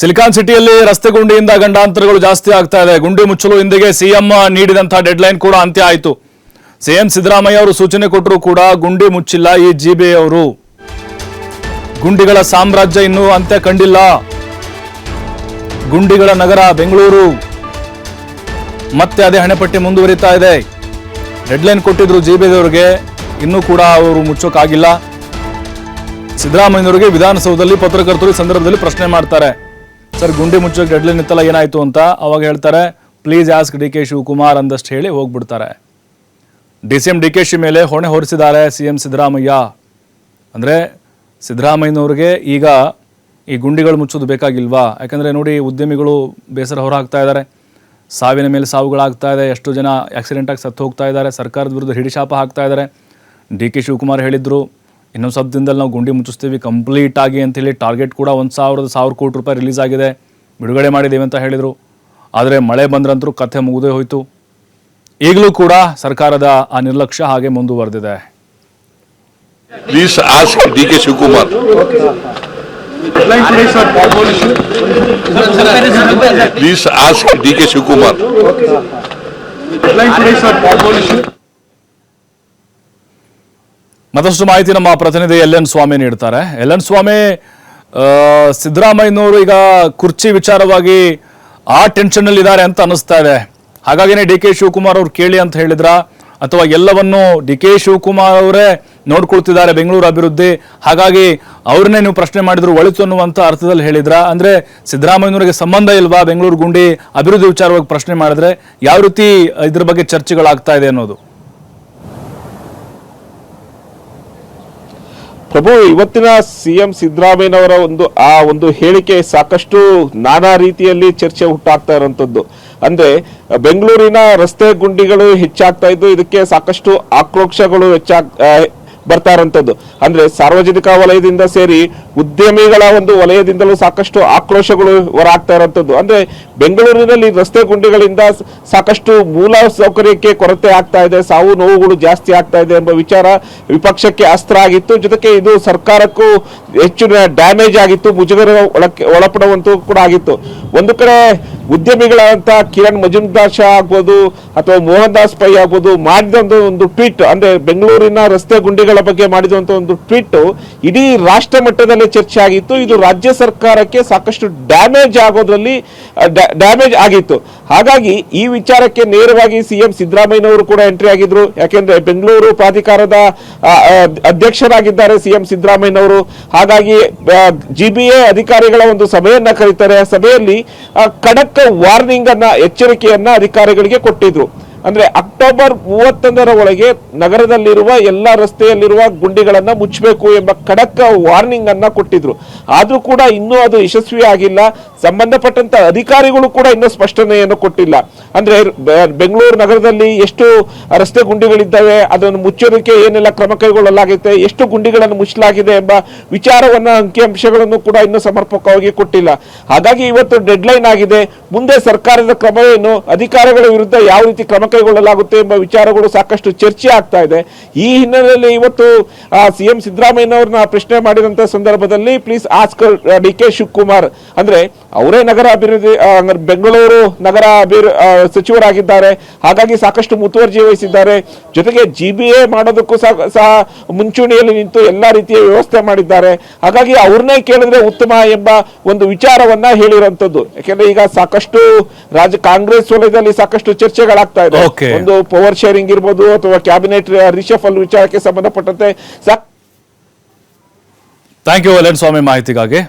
Silicon ಸಿಟಿಯಲ್ಲಿ ರಸ್ತೆ ಗುಂಡಿಯಿಂದ ಗಂಡಾಂತರಗಳು ಜಾಸ್ತಿ ಆಗ್ತಾ ಇದೆ. ಗುಂಡಿ ಮುಚ್ಚಲು ಇಂದಿಗೆ ಸಿಎಂ ನೀಡಿದಂತಹ ಡೆಡ್ಲೈನ್ ಕೂಡ ಅಂತ್ಯ ಆಯಿತು. ಸಿಎಂ ಸಿದ್ದರಾಮಯ್ಯ ಅವರು ಸೂಚನೆ ಕೊಟ್ಟರು ಕೂಡ ಗುಂಡಿ ಮುಚ್ಚಿಲ್ಲ ಈ ಜಿಬಿ ಅವರು. ಗುಂಡಿಗಳ ಸಾಮ್ರಾಜ್ಯ ಇನ್ನೂ ಅಂತ್ಯ ಕಂಡಿಲ್ಲ. ಗುಂಡಿಗಳ ನಗರ ಬೆಂಗಳೂರು. ಮತ್ತೆ ಅದೇ ಹಣೆಪಟ್ಟಿ ಮುಂದುವರಿತಾ ಇದೆ. ಡೆಡ್ಲೈನ್ ಕೊಟ್ಟಿದ್ರು ಜಿಬಿದವರಿಗೆ ಇನ್ನೂ ಕೂಡ ಅವರು ಮುಚ್ಚೋಕ್ಕಾಗಿಲ್ಲ ಸಿದ್ದರಾಮಯ್ಯವರಿಗೆ ವಿಧಾನಸೌಧದಲ್ಲಿ ಪತ್ರಕರ್ತರು ಸಂದರ್ಭದಲ್ಲಿ ಪ್ರಶ್ನೆ ಮಾಡ್ತಾರೆ. ಸರ್, ಗುಂಡಿ ಮುಚ್ಚೋಕೆ ಡೆಡ್ಲೈನ್ ಇತ್ತಲ್ಲ, ಏನಾಯ್ತು ಅಂತ ಅವಾಗ ಹೇಳ್ತಾರೆ please ask D K Shivakumar ಅಂದಷ್ಟು ಹೇಳಿ ಹೋಗ್ಬಿಡ್ತಾರೆ. D C M, D K she ಮೇಲೆ ಹೊಣೆ ಹೊರಿಸಿದ್ದಾರೆ ಸಿ ಎಂ ಸಿದ್ದರಾಮಯ್ಯ. ಅಂದರೆ ಸಿದ್ದರಾಮಯ್ಯನವ್ರಿಗೆ ಈಗ ಈ ಗುಂಡಿಗಳು ಮುಚ್ಚೋದು ಬೇಕಾಗಿಲ್ವಾ? ಯಾಕಂದರೆ ನೋಡಿ, ಉದ್ಯಮಿಗಳು ಬೇಸರ ಹೊರಹಾಕ್ತಾ ಇದ್ದಾರೆ. ಸಾವಿನ ಮೇಲೆ ಸಾವುಗಳಾಗ್ತಾ ಇದೆ, ಎಷ್ಟು ಜನ ಆಕ್ಸಿಡೆಂಟಾಗಿ ಸತ್ತು ಹೋಗ್ತಾ ಇದ್ದಾರೆ, ಸರ್ಕಾರದ ವಿರುದ್ಧ ಹಿಡಿಶಾಪ ಹಾಕ್ತಾ ಇದ್ದಾರೆ. ಡಿ ಕೆ ಶಿವಕುಮಾರ್ ಹೇಳಿದರು ಇನ್ನೊಂದು ಸ್ವಲ್ಪ ದಿನದಲ್ಲಿ ನಾವು ಗುಂಡಿ ಮುಚ್ಚಿಸ್ತೀವಿ ಕಂಪ್ಲೀಟ್ ಆಗಿ ಅಂತೇಳಿ ಟಾರ್ಗೆಟ್ ಕೂಡ ಒಂದು ಸಾವಿರದ ಸಾವಿರ ಕೋಟಿ ರೂಪಾಯಿ ರಿಲೀಸ್ ಆಗಿದೆ. ಬಿಡುಗಡೆ ಮಾಡಿದ್ದೀವಿ ಅಂತ ಹೇಳಿದರು. ಆದರೆ ಮಳೆ ಬಂದ್ರಂತರೂ ಕಥೆ ಮುಗಿದೇ ಹೋಯಿತು. ಈಗಲೂ ಕೂಡ ಸರ್ಕಾರದ ಆ ನಿರ್ಲಕ್ಷ್ಯ ಹಾಗೆ ಮುಂದುವರೆದಿದೆ. Please ask ಮತ್ತಷ್ಟು ಮಾಹಿತಿ ನಮ್ಮ ಪ್ರತಿನಿಧಿ ಎಲ್ ಎನ್ ಸ್ವಾಮಿ ನೀಡ್ತಾರೆ ಎಲ್ ಎನ್ ಸ್ವಾಮಿ ಸಿದ್ದರಾಮಯ್ಯನವರು ಈಗ ಕುರ್ಚಿ ವಿಚಾರವಾಗಿ ಆ ಟೆನ್ಷನ್ ಅಲ್ಲಿ ಇದ್ದಾರೆ ಅಂತ ಅನಿಸ್ತಾ ಇದೆ. ಹಾಗಾಗಿನೇ ಡಿ ಕೆ ಶಿವಕುಮಾರ್ ಅವ್ರು ಕೇಳಿ ಅಂತ ಹೇಳಿದ್ರ? ಅಥವಾ ಎಲ್ಲವನ್ನು ಡಿ ಕೆ ಶಿವಕುಮಾರ್ ಅವರೇ ನೋಡ್ಕೊಳ್ತಿದ್ದಾರೆ ಬೆಂಗಳೂರು ಅಭಿವೃದ್ಧಿ? ಹಾಗಾಗಿ ಅವ್ರನ್ನೇ ನೀವು ಪ್ರಶ್ನೆ ಮಾಡಿದ್ರು ಒಳಿತು ಅನ್ನುವಂಥ ಅರ್ಥದಲ್ಲಿ ಹೇಳಿದ್ರ? ಅಂದ್ರೆ ಸಿದ್ದರಾಮಯ್ಯನವರಿಗೆ ಸಂಬಂಧ ಇಲ್ವಾ ಬೆಂಗಳೂರು ಗುಂಡಿ ಅಭಿವೃದ್ಧಿ ವಿಚಾರವಾಗಿ ಪ್ರಶ್ನೆ ಮಾಡಿದ್ರೆ? ಯಾವ ರೀತಿ ಇದ್ರ ಬಗ್ಗೆ ಚರ್ಚೆಗಳಾಗ್ತಾ ಇದೆ ಅನ್ನೋದು? ಪ್ರಭು, ಇವತ್ತಿನ ಸಿಎಂ ಸಿದ್ದರಾಮಯ್ಯನವರ ಒಂದು, ಆ ಒಂದು ಹೇಳಿಕೆ ಸಾಕಷ್ಟು ನಾನಾ ರೀತಿಯಲ್ಲಿ ಚರ್ಚೆ ಹುಟ್ಟಾಗ್ತಾ ಇರುವಂತದ್ದು ಅಂದ್ರೆ, ಬೆಂಗಳೂರಿನ ರಸ್ತೆ ಗುಂಡಿಗಳು ಹೆಚ್ಚಾಗ್ತಾ ಇದ್ದು, ಇದಕ್ಕೆ ಸಾಕಷ್ಟು ಆಕ್ರೋಶಗಳು ಹೆಚ್ಚಾಗ್ ಬರ್ತಾ ಇರುವಂತದ್ದು ಅಂದ್ರೆ ಸಾರ್ವಜನಿಕ ವಲಯದಿಂದ ಸೇರಿ ಉದ್ಯಮಿಗಳ ಒಂದು ವಲಯದಿಂದಲೂ ಸಾಕಷ್ಟು ಆಕ್ರೋಶಗಳು ಹೊರಾಗ್ತಾ ಇರುವಂತದ್ದು ಅಂದ್ರೆ ಬೆಂಗಳೂರಿನಲ್ಲಿ ರಸ್ತೆ ಗುಂಡಿಗಳಿಂದ ಸಾಕಷ್ಟು ಮೂಲ ಸೌಕರ್ಯಕ್ಕೆ ಕೊರತೆ ಆಗ್ತಾ ಇದೆ, ಸಾವು ನೋವುಗಳು ಜಾಸ್ತಿ ಆಗ್ತಾ ಇದೆ ಎಂಬ ವಿಚಾರ ವಿಪಕ್ಷಕ್ಕೆ ಅಸ್ತ್ರ ಆಗಿತ್ತು. ಜೊತೆಗೆ ಇದು ಸರ್ಕಾರಕ್ಕೂ ಹೆಚ್ಚು ಡ್ಯಾಮೇಜ್ ಆಗಿತ್ತು, ಮುಜುಗರ ಒಳಕ್ಕೆ ಒಳಪಡುವಂತೂ ಕೂಡ ಆಗಿತ್ತು. ಒಂದು ಕಡೆ ಉದ್ಯಮಿಗಳಂತ ಕಿರಣ್ ಮಜುಮ್ದಾರ್ ಶಾ ಆಗ್ಬೋದು ಅಥವಾ ಮೋಹನ್ ದಾಸ್ ಪೈ ಆಗ್ಬೋದು ಮಾಡಿದಂಥ ಒಂದು ಟ್ವೀಟ್ ಅಂದ್ರೆ ಬೆಂಗಳೂರಿನ ರಸ್ತೆ ಗುಂಡಿಗಳ ಬಗ್ಗೆ ಮಾಡಿದಂತ ಒಂದು ಟ್ವೀಟ್ ಇಡೀ ರಾಷ್ಟ್ರ ಮಟ್ಟದಲ್ಲಿ ಚರ್ಚೆ ಆಗಿತ್ತು. ಇದು ರಾಜ್ಯ ಸರ್ಕಾರಕ್ಕೆ ಸಾಕಷ್ಟು ಡ್ಯಾಮೇಜ್ ಆಗೋದ್ರಲ್ಲಿ ಡ್ಯಾಮೇಜ್ ಆಗಿತ್ತು. ಹಾಗಾಗಿ ಈ ವಿಚಾರಕ್ಕೆ ನೇರವಾಗಿ ಸಿಎಂ ಸಿದ್ದರಾಮಯ್ಯನವರು ಕೂಡ ಎಂಟ್ರಿ ಆಗಿದ್ರು. ಯಾಕೆಂದ್ರೆ ಬೆಂಗಳೂರು ಪ್ರಾಧಿಕಾರದ ಅಧ್ಯಕ್ಷರಾಗಿದ್ದಾರೆ ಸಿಎಂ ಸಿದ್ದರಾಮಯ್ಯನವರು. ಹಾಗಾಗಿ ಜಿ ಬಿ ಎ ಅಧಿಕಾರಿಗಳ ಒಂದು ಸಭೆಯನ್ನ ಕರೀತಾರೆ. ಸಭೆಯಲ್ಲಿ ಆ, ಖಡಕ್ ವಾರ್ನಿಂಗ್ ಅನ್ನ ಎಚ್ಚರಿಕೆಯನ್ನ ಅಧಿಕಾರಿಗಳಿಗೆ ಕೊಟ್ಟಿದ್ರು. ಅಂದ್ರೆ ಅಕ್ಟೋಬರ್ ಮೂವತ್ತೊಂದರ ಒಳಗೆ ನಗರದಲ್ಲಿರುವ ಎಲ್ಲ ರಸ್ತೆಯಲ್ಲಿರುವ ಗುಂಡಿಗಳನ್ನ ಮುಚ್ಚಬೇಕು ಎಂಬ ಖಡಕ್ ವಾರ್ನಿಂಗ್ ಅನ್ನ ಕೊಟ್ಟಿದ್ರು. ಆದ್ರೂ ಕೂಡ ಇನ್ನೂ ಅದು ಯಶಸ್ವಿ ಆಗಿಲ್ಲ ಸಂಬಂಧಪಟ್ಟಂತ ಅಧಿಕಾರಿಗಳು ಕೂಡ ಇನ್ನೂ ಸ್ಪಷ್ಟನೆಯನ್ನು ಕೊಟ್ಟಿಲ್ಲ. ಅಂದ್ರೆ ಬೆಂಗಳೂರು ನಗರದಲ್ಲಿ ಎಷ್ಟು ರಸ್ತೆ ಗುಂಡಿಗಳಿದ್ದಾವೆ, ಅದನ್ನು ಮುಚ್ಚೋದಕ್ಕೆ ಏನೆಲ್ಲ ಕ್ರಮ ಕೈಗೊಳ್ಳಲಾಗಿದೆ ಎಷ್ಟು ಗುಂಡಿಗಳನ್ನು ಮುಚ್ಚಲಾಗಿದೆ ಎಂಬ ವಿಚಾರವನ್ನ ಅಂಕಿಅಂಶಗಳನ್ನು ಕೂಡ ಇನ್ನೂ ಸಮರ್ಪಕವಾಗಿ ಕೊಟ್ಟಿಲ್ಲ. ಹಾಗಾಗಿ ಇವತ್ತು ಡೆಡ್ಲೈನ್ ಆಗಿದೆ. ಮುಂದೆ ಸರ್ಕಾರದ ಕ್ರಮ ಏನು ಅಧಿಕಾರಿಗಳ ವಿರುದ್ಧ ಯಾವ ರೀತಿ ಕ್ರಮ ಕೈಗೊಳ್ಳಲಾಗುತ್ತೆ ಎಂಬ ವಿಚಾರಗಳು ಸಾಕಷ್ಟು ಚರ್ಚೆ ಆಗ್ತಾ ಇದೆ. ಈ ಹಿನ್ನೆಲೆಯಲ್ಲಿ ಇವತ್ತು ಸಿಎಂ ಸಿದ್ದರಾಮಯ್ಯನವ್ರನ್ನ ಪ್ರಶ್ನೆ ಮಾಡಿದಂತ ಸಂದರ್ಭದಲ್ಲಿ please ask D K Shivakumar, ಅಂದ್ರೆ ಅವರೇ ನಗರ ಅಭಿವೃದ್ಧಿ ಬೆಂಗಳೂರು ನಗರ ಅಭಿವೃ ಸಚಿವರಾಗಿದ್ದಾರೆ. ಹಾಗಾಗಿ ಸಾಕಷ್ಟು ಮುತುವರ್ಜಿ ವಹಿಸಿದ್ದಾರೆ. ಜೊತೆಗೆ ಜಿ ಬಿ ಎ ಮಾಡೋದಕ್ಕೂ ಸಹ ಸಹ ಮುಂಚೂಣಿಯಲ್ಲಿ ನಿಂತು ಎಲ್ಲ ರೀತಿಯ ವ್ಯವಸ್ಥೆ ಮಾಡಿದ್ದಾರೆ. ಹಾಗಾಗಿ ಅವ್ರನ್ನೇ ಕೇಳಿದ್ರೆ ಉತ್ತಮ ಎಂಬ ಒಂದು ವಿಚಾರವನ್ನ ಹೇಳಿರುವಂತದ್ದು ಯಾಕೆಂದ್ರೆ ಈಗ ಸಾಕಷ್ಟು ರಾಜ್ಯ ಕಾಂಗ್ರೆಸ್ ವಲಯದಲ್ಲಿ ಸಾಕಷ್ಟು ಚರ್ಚೆಗಳಾಗ್ತಾ ಇದೆ. ಒಂದು ಪವರ್ ಶೇರಿಂಗ್ ಇರ್ಬೋದು ಅಥವಾ ಕ್ಯಾಬಿನೆಟ್ ರಿಷಫಲ್ ವಿಚಾರಕ್ಕೆ ಸಂಬಂಧಪಟ್ಟಂತೆ ಸಾಕ್ ಥ್ಯಾಂಕ್ ಯು ಸ್ವಾಮಿ ಮಾಹಿತಿಗಾಗಿ.